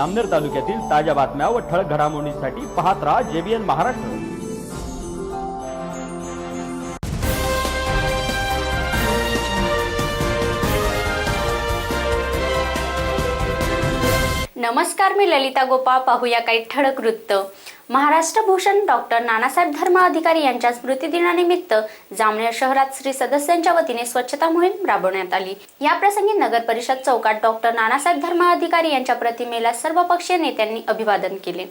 जामनेर तालुक्यातील ताज्या बातम्या व ठळक घडामोडींसाठी पाहत राहा जेबीएन महाराष्ट्र. नमस्कार मी ललिता गोपाळ. पाहूया काही ठळक वृत्त. महाराष्ट्र भूषण डॉक्टर नानासाहेब धर्म अधिकारी यांच्या स्मृतिदिनानिमित्त जामनेर शहरात श्री सदस्यांच्या वतीने स्वच्छता मोहीम राबवण्यात आली. या प्रसंगी नगर परिषद चौकात डॉक्टर नानासाहेब धर्म अधिकारी यांच्या प्रतिमेला सर्व पक्षीय नेत्यांनी अभिवादन केले.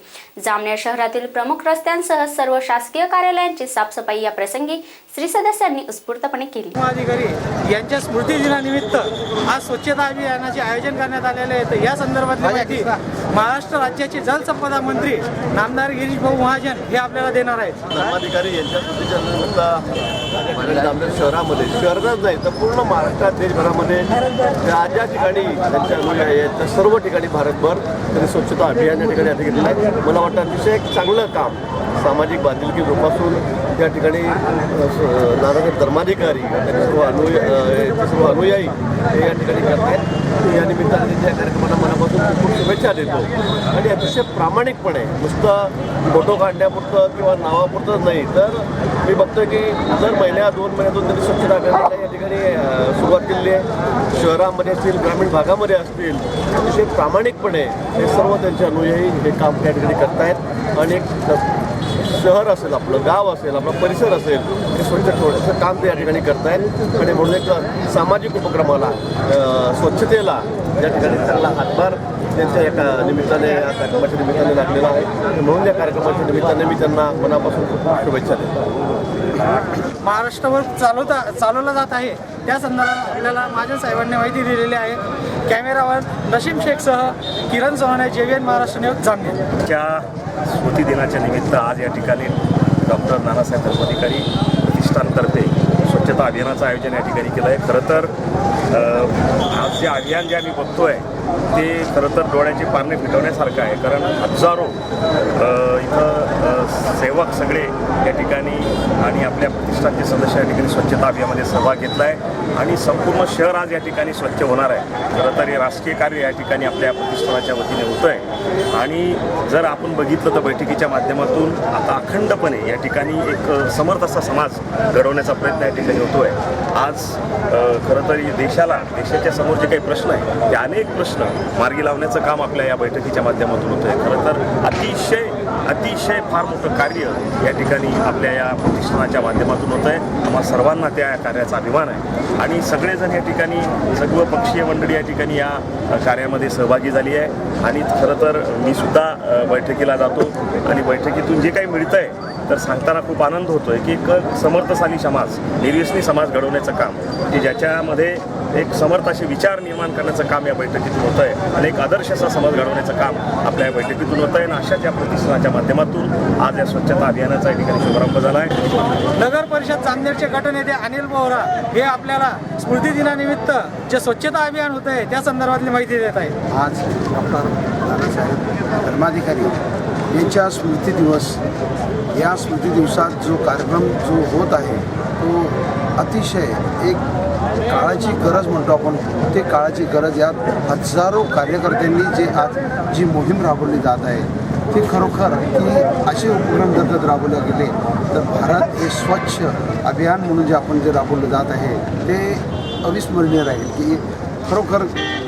जामनेर शहरातील प्रमुख रस्त्यांसह सर्व शासकीय कार्यालयांची साफसफाई या प्रसंगी श्री सदस्यांनी उत्स्फूर्तपणे केली. अधिकारी यांच्या स्मृती दिनानिमित्त आज स्वच्छता अभियानाचे आयोजन करण्यात आलेले आहे. या संदर्भातली माहिती महाराष्ट्र राज्याचे जलसंपदा मंत्री नामदार गिरीश भाऊ महाजन हे आपल्याला देणार आहेत. धर्माधिकारी यांच्या आपल्या शहरामध्ये शहरातच नाही तर पूर्ण महाराष्ट्रात देशभरामध्ये ज्या ज्या ठिकाणी त्यांच्या अनुयायी आहेत त्या सर्व ठिकाणी भारतभर त्यांनी स्वच्छता अभियान या ठिकाणी हाती घेतलेलं आहे. मला वाटतं अतिशय एक चांगलं काम सामाजिक बांधिलकी जोपासून त्या ठिकाणी नारायण धर्माधिकारी त्यांचे सर्व अनुय सर्व अनुयायी हे या ठिकाणी करत आहेत. या निमित्ताने त्यांच्या कार्यक्रमाला मनापासून खूप शुभेच्छा देतो. आणि अतिशय प्रामाणिकपणे नुसतं फोटो काढण्यापुरतं किंवा नावापुरतं नाही तर मी बघतोय की दर महिन्या दोन महिन्यातून त्यांनी स्वच्छता अभियानाला या ठिकाणी सुरुवात केलेली आहे. शहरामध्ये असतील ग्रामीण भागामध्ये असतील अतिशय प्रामाणिकपणे हे सर्व त्यांचे अनुयायी हे काम त्या ठिकाणी करतायत. आणि एक शहर असेल आपलं गाव असेल आपला परिसर असेल हे स्वच्छ ठेवण्याचं काम ते या ठिकाणी करतायत. आणि म्हणून एक सामाजिक उपक्रमाला स्वच्छतेला या ठिकाणी चांगला हातभार त्यांच्या एका निमित्ताने या कार्यक्रमाच्या निमित्ताने लागलेला आहे. म्हणून या कार्यक्रमाच्या निमित्ताने मी त्यांना मनापासून खूप खूप शुभेच्छा देतो. महाराष्ट्रावर चालवता चालवला जात आहे. त्या संदर्भात आपल्याला महाजन साहेबांनी माहिती दिलेली आहे. कॅमेरावर नशीम शेखसह Kiran Chavan J V N Maharashtra news च्या स्मृती दिनाच्या निमित्त आज या ठिकाणी डॉक्टर नानासाहेब धर्माधिकारी प्रतिष्ठानतर्फे स्वच्छता अभियानाचं आयोजन या ठिकाणी केलं आहे खरं तर आज जे अभियान जे आम्ही बघतो आहे ते खरं तर डोळ्याची पारणे फिटवण्यासारखं आहे. कारण हजारो इथं सेवक सगळे या ठिकाणी आणि आपल्या प्रतिष्ठानचे सदस्य या ठिकाणी स्वच्छता अभियानामध्ये सहभाग घेतला आहे आणि संपूर्ण शहर आज या ठिकाणी स्वच्छ होणार आहे. खरं तर हे राजकीय कार्य या ठिकाणी आपल्या प्रतिष्ठानाच्या वतीने होतं आहे आणि जर आपण बघितलं तर बैठकीच्या माध्यमातून आता अखंडपणे या ठिकाणी एक समर्थ असा समाज घडवण्याचा प्रयत्न या ठिकाणी होतो आहे आज खरं तर देशाला देशाच्या समोर जे काही प्रश्न आहे ते अनेक प्रश्न मार्गी लावण्याचं काम आपल्या या बैठकीच्या माध्यमातून होतं आहे खरं तर अतिशय अतिशय फार मोठं कार्य या ठिकाणी आपल्या या प्रतिष्ठानाच्या माध्यमातून होतं आहे आम्हा सर्वांना त्या कार्याचा अभिमान आहे. आणि सगळेजण या ठिकाणी सर्व पक्षीय मंडळी या ठिकाणी या कार्यामध्ये सहभागी झाली आहे. आणि खरं तर मी सुद्धा बैठकीला जातो. आणि बैठकीतून जे काही मिळतं आहे तर सांगताना खूप आनंद होतोय की एक समर्थशाली समाज निर्व्यसनी समाज घडवण्याचं काम की ज्याच्यामध्ये एक समर्थ असे विचार निर्माण करण्याचं काम या बैठकीतून होतं आहे आणि एक आदर्श असा समाज घडवण्याचं काम आपल्या या बैठकीतून होतं आहे आणि अशाच या प्रतिष्ठानाच्या माध्यमातून आज या स्वच्छता अभियानाचा या ठिकाणी शुभारंभ झाला आहे नगर परिषद चांदेरचे गटनेते अनिल बोहरा हे आपल्याला स्मृती दिनानिमित्त जे स्वच्छता अभियान होत आहे त्या संदर्भातली माहिती देत आहे आज डॉक्टर धर्माधिकारी यांच्या स्मृती दिवस या स्मृती दिवसात जो कार्यक्रम जो होत आहे तो अतिशय एक काळाची गरज म्हणतो आपण. ते काळाची गरज यात हजारो कार्यकर्त्यांनी जे आज जी मोहीम राबवली जात आहे ती खरोखर की असे उपक्रम जर जर राबवले गेले तर भारत हे स्वच्छ अभियान म्हणून जे आपण जे राबवलं जात आहे ते अविस्मरणीय राहील की खरोखर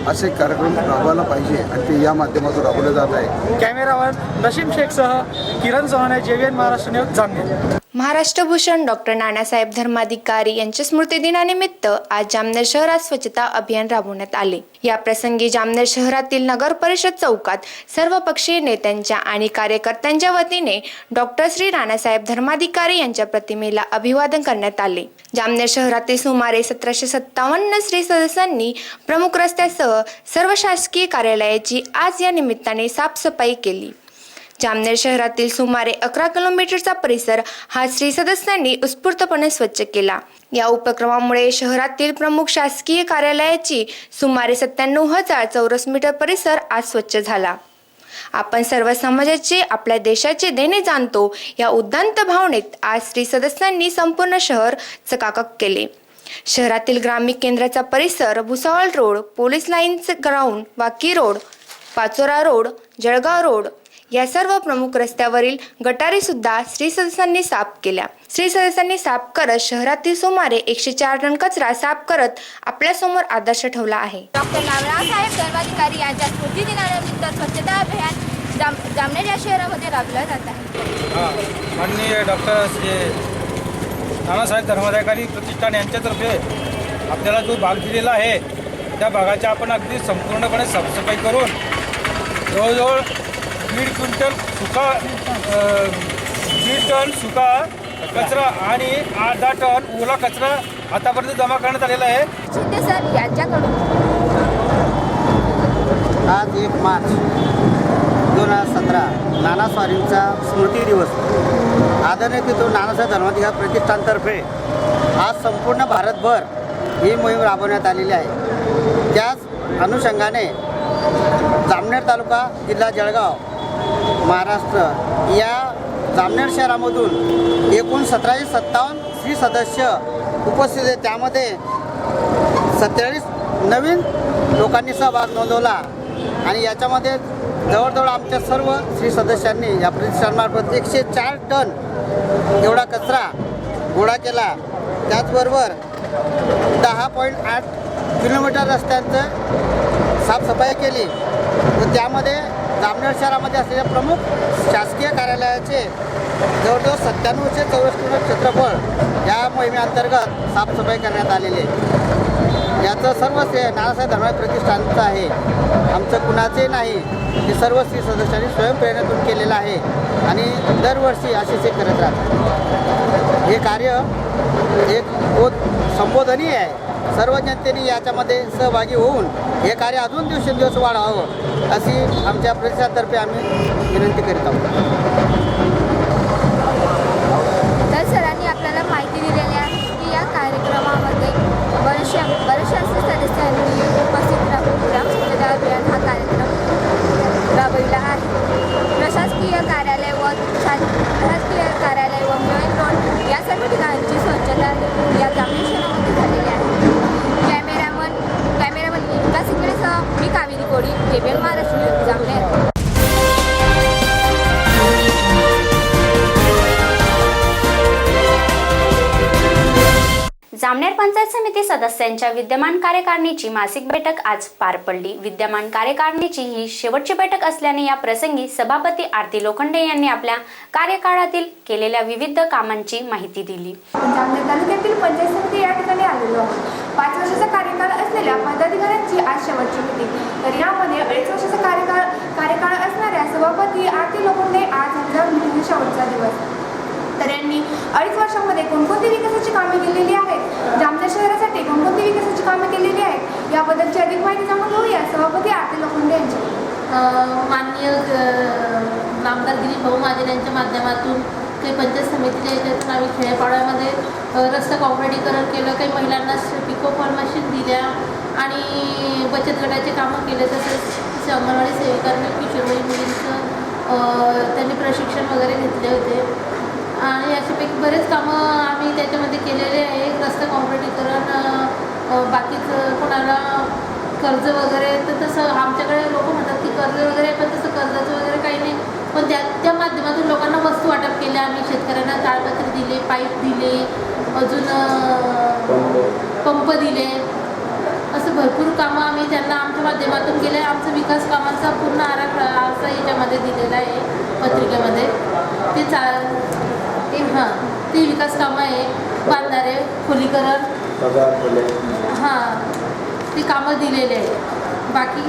असे कार्यक्रम राबवायला पाहिजे आणि ते या माध्यमातून राबवले जात आहे. कॅमेरावर नशीम शेखसह Kiran Chavan J V N Maharashtra News Jamner. Maharashtra Bhushan doctor Nanasaheb Dharmadhikari यांच्या स्मृतिदिनानिमित्त आज जामनेर शहरात स्वच्छता अभियान राबवण्यात आले. या प्रसंगी जामनेर शहरातील नगर परिषद चौकात सर्व पक्षीय नेत्यांच्या आणि कार्यकर्त्यांच्या वतीने डॉक्टर श्री नानासाहेब धर्माधिकारी यांच्या प्रतिमेला अभिवादन करण्यात आले. जामनेर शहरातील सुमारे सतराशे सत्तावन्न श्री सदस्यांनी प्रमुख रस्त्यासह सर्व शासकीय कार्यालयाची आज या निमित्ताने साफसफाई केली. जामनेर शहरातील सुमारे अकरा किलोमीटरचा परिसर हा श्री सदस्यांनी उत्स्फूर्तपणे स्वच्छ केला. या उपक्रमामुळे शहरातील प्रमुख शासकीय कार्यालयाची सुमारे सत्त्याण्णव हजार चौरस मीटर परिसर आज स्वच्छ झाला. आपण सर्व समाजाचे आपल्या देशाचे देणे जाणतो या उद्दांत भावनेत आज श्री सदस्यांनी संपूर्ण शहर चकाकक केले. शहरातील ग्रामीण केंद्राचा परिसर Bhusawal road police lines ground Waki road Pachora road Jalgaon road या सर्व प्रमुख रस्त्यावरील गटारी सुद्धा श्री सदस्यांनी साफ केल्या. श्री सदस्यांनी साफ करत शहरातील सुमारे एकशे चार टन कचरा साफ करत आपल्यासमोर आदर्श ठेवला आहे. डॉक्टर नारायणसाहेब धर्माधिकारी यांच्या स्मृती दिनानिमित्त स्वच्छता अभियान जाम जामनेर या शहरामध्ये राबवलं जात आहे. हा माननीय डॉक्टर नानासाहेब धर्माधिकारी प्रतिष्ठान यांच्यातर्फे आपल्याला जो भाग दिलेला आहे त्या भागाची आपण अगदी संपूर्णपणे साफसफाई करून जवळजवळ दीड क्विंटल सुका दीड टन सुका कचरा आणि आठ दहा टन ओला कचरा आतापर्यंत जमा करण्यात आलेला आहे. शिंदे सर यांच्याकडून आज एक मार्च दोन हजार सतरा नाना स्वारींचा स्मृती दिवस. आदरणीय तिथून नानासाहेब धर्माधिकार प्रतिष्ठानतर्फे आज संपूर्ण भारतभर ही मोहीम राबवण्यात आलेली आहे. त्याच अनुषंगाने जामनेर तालुका जिल्हा जळगाव महाराष्ट्र या जामनेर शहरामधून एकूण सतराशे सत्तावन्न श्री सदस्य उपस्थित आहेत. त्यामध्ये सत्तेचाळीस नवीन लोकांनी सहभाग नोंदवला आणि याच्यामध्ये जवळजवळ आमच्या सर्व श्री सदस्यांनी या प्रतिष्ठानमार्फत एकशे चार टन एवढा कचरा गोळा केला. त्याचबरोबर दहा पॉईंट आठ किलोमीटर रस्त्यांचं साफसफाई केली व त्यामध्ये जामनेर शहरामध्ये असलेल्या प्रमुख शासकीय कार्यालयाचे जवळजवळ सत्त्याण्णवशे चौरस किलोमीटर क्षेत्रफळ या मोहिमेअंतर्गत साफसफाई करण्यात आलेली आहे. याचं सर्व श्रेय नानासाहेब धर्माय प्रतिष्ठानचं आहे. आमचं कुणाचे नाही हे सर्व श्री सदस्यांनी स्वयंप्रेरणेतून केलेलं आहे आणि दरवर्षी असेच हे करत राहतात. हे कार्य एक बहुत संबोधनीय आहे. सर्व जनतेने याच्यामध्ये सहभागी होऊन हे कार्य अजून दिवसेंदिवस वाढावं अशी आमच्या प्रदेशातर्फे आम्ही विनंती करीत आहोत. सदस्यांच्या विद्यमान कार्यकारिणीची मासिक बैठक आज पार पडली. विद्यमान कार्यकारिणीची ही शेवटची बैठक असल्याने या प्रसंगी सभापती आरती लोखंडे यांनी आपल्या कार्यकाळातील केलेल्या विविध कामांची माहिती दिली. तालुक्यातील पंचायत समिती या ठिकाणी आलेलो आहोत. पाच वर्षाचा कार्यकाळ असलेल्या पदाधिकाऱ्यांची आज शेवटची होती तर यामध्ये अडीच वर्षाचा कार्यकाळ कार्यकाळ असणाऱ्या सभापती आरती लोखंडे आज यांचा शेवटचा दिवस. तर यांनी अडीच वर्षामध्ये कोणकोणती विकासाची कामे केलेली आहेत जामनेर शहरासाठी कोणकोणती विकासाची कामे केलेली आहेत याबद्दलची अधिक माहिती जाणून घेऊया? सभापती आरती लोखंडे यांची. माननीय आमदार नामदार गिरीश भाऊ महाजन यांच्या माध्यमातून काही पंचायत समितीच्या याच्यातून आम्ही खेड्यापाड्यामध्ये रस्ता कॉम्प्रेटीकरण केलं काही महिलांना पिको फॉल मशीन दिल्या आणि बचत गटाचे कामं केले तसेच अंगणवाडी सेविकांनी किशोरवयीन मुलींचं त्यांनी प्रशिक्षण वगैरे घेतले होते. आणि अशापैकी बरेच कामं आम्ही त्याच्यामध्ये केलेले आहे. रस्ता कॉम्प्रेटीकरण बाकीचं कोणाला कर्ज वगैरे तर तसं आमच्याकडे लोक म्हणतात की कर्ज वगैरे पण तसं कर्जाचं वगैरे काही नाही. पण त्या त्या माध्यमातून लोकांना वस्तू वाटप केल्या आम्ही शेतकऱ्यांना ताळपत्री दिले पाईप दिले अजून पंप दिले. असं भरपूर कामं आम्ही त्यांना आमच्या माध्यमातून केले. आमचं विकास कामांचा पूर्ण आराखडा असा याच्यामध्ये दिलेला आहे पत्रिकेमध्ये. ते चा ते हां ते विकास कामं आहे. बांधारे खोलीकरण. हां. ते कामं दिलेले आहे बाकी?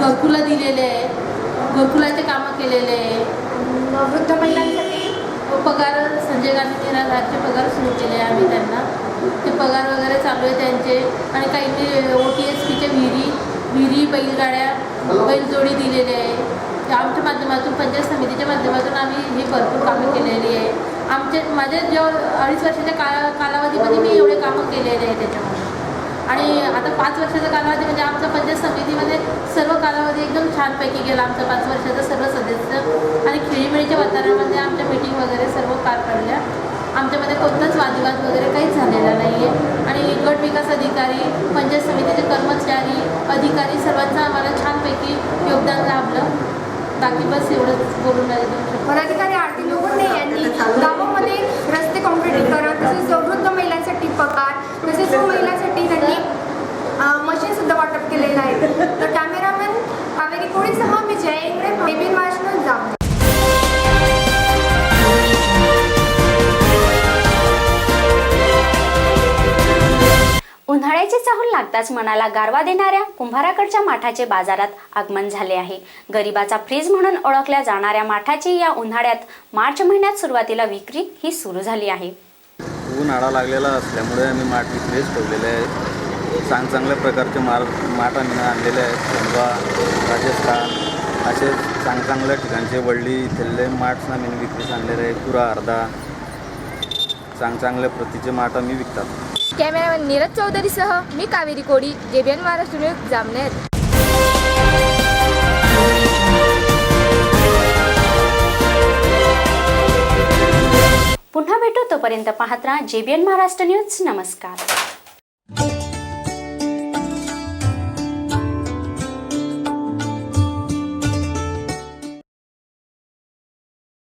घरकुलं दिलेले आहे. घरकुलाचे कामं केलेले आहे. वृद्ध महिलांसाठी? पगार संजय गांधी निराधारचे पगार सुरू केले आहे आम्ही त्यांना. ते पगार वगैरे चालू आहे त्यांचे. आणि काही ओ टी एस पीच्या विहिरी विहिरी बैलगाड्या बैलजोडी दिलेले आहे. ते आमच्या माध्यमातून पंचायत समितीच्या माध्यमातून आम्ही ही भरपूर कामं केलेली आहे. आमचे माझ्या जेव्हा अडीच वर्षाच्या काळा कालावधीमध्ये मी एवढे कामं केलेले आहे त्याच्यामध्ये. आणि आता पाच वर्षाचा कालावधी म्हणजे आमच्या पंचायत समितीमध्ये सर्व कालावधी एकदम छानपैकी गेला आमचा पाच वर्षाचा सर्व सदस्य. आणि खेळीमेळीच्या वातावरणामध्ये आमच्या मीटिंग वगैरे सर्व पार पडल्या. आमच्यामध्ये कोणताच वादविवाद वगैरे काहीच झालेला नाही आहे आणि गट विकास अधिकारी पंचायत समितीचे कर्मचारी अधिकारी सर्वांचं आम्हाला छानपैकी योगदान लाभलं. बाकी बस एवढंच बोलून नाही पदाधिकारी आरती लोखंडे यांनी गावामध्ये रस्ते कॉन्क्रिटीकरण तसेच वृद्ध महिलांसाठी पगार तसेच महिलांसाठी त्यांनी मशीन सुद्धा वाटप केलेलं आहे तर कॅमेरामॅन कावेरी कोळीसह मी जय बेबी महाराष्ट्र जाम उन्हाळ्याची चाहूल लागताच मनाला गारवा देणाऱ्या कुंभाराकडच्या माठाचे बाजारात आगमन झाले आहे. गरिबाचा फ्रीज म्हणून ओळखल्या जाणाऱ्या माठाची या उन्हाळ्यात मार्च महिन्यात सुरुवातीला विक्री ही सुरू झाली आहे. उन्हाळा लागलेला असल्यामुळे आम्ही माठ विक्रीच ठेवलेले आहेत चांग चांगल्या प्रकारचे मार माठ आम्ही आणलेले आहेत. खंडवा राजस्थान असे चांग चांगल्या ठिकाणचे वडली इथले माठ आम्ही विक्रीस आणलेले आहे पुरा अर्धा. चांग चांगल्या प्रतीचे माठ आम्ही विकतात. कॅमेरामॅन नीरज चौधरीसह मी कावेरी कोडी जेबीएन महाराष्ट्र न्यूज जामनेर. पुन्हा भेटू तोपर्यंत पाहत राहा जेबीएन महाराष्ट्र न्यूज. नमस्कार.